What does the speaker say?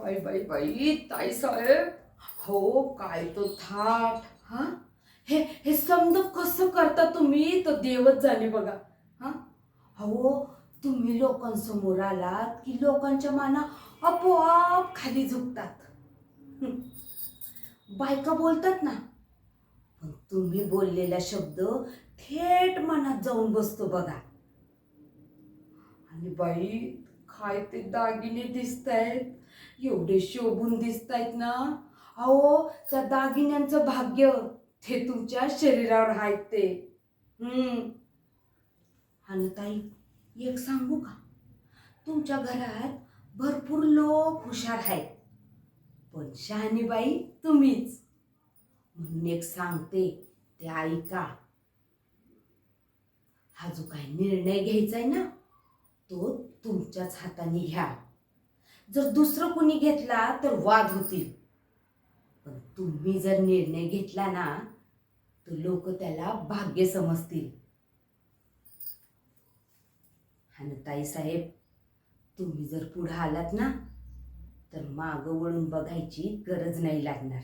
बाई बाई बाई ताई साहेब. हो काय तो थाट. हा? हे हे समज कसं करता तुम्ही? तो देवच झाले बघा. हा? हो तुम्ही लोकांसमोर आलात की लोकांच्या माना आपोआप खाली झुकतात. बायका बोलतात ना. पण तुम्ही बोललेला शब्द थेट मनात जाऊन बसतो बघा. आणि बाई काय ते दागिने दिसत आहेत एवढे शोभून दिसत आहेत ना. अहो त्या दागिन्यांचं भाग्य ते तुमच्या शरीरावर आहेत ते. हम्म. आणि ताई एक सांगू का? तुमच्या घरात भरपूर लोक हुशार आहेत. पण शहाणीबाई तुम्हीच. म्हणून एक सांगते ते ऐका. हा जो काही निर्णय घ्यायचा आहे ना? तो तुमच्याच हाताने घ्या. जर दुसरं कुणी घेतला तर वाद होतील. पण तुम्ही जर निर्णय घेतला ना तर लोक त्याला भाग्य समजतील. आणि ताईसाहेब तुम्ही जर पुढं आलात ना तर मागं वळून बघायची गरज नाही लागणार.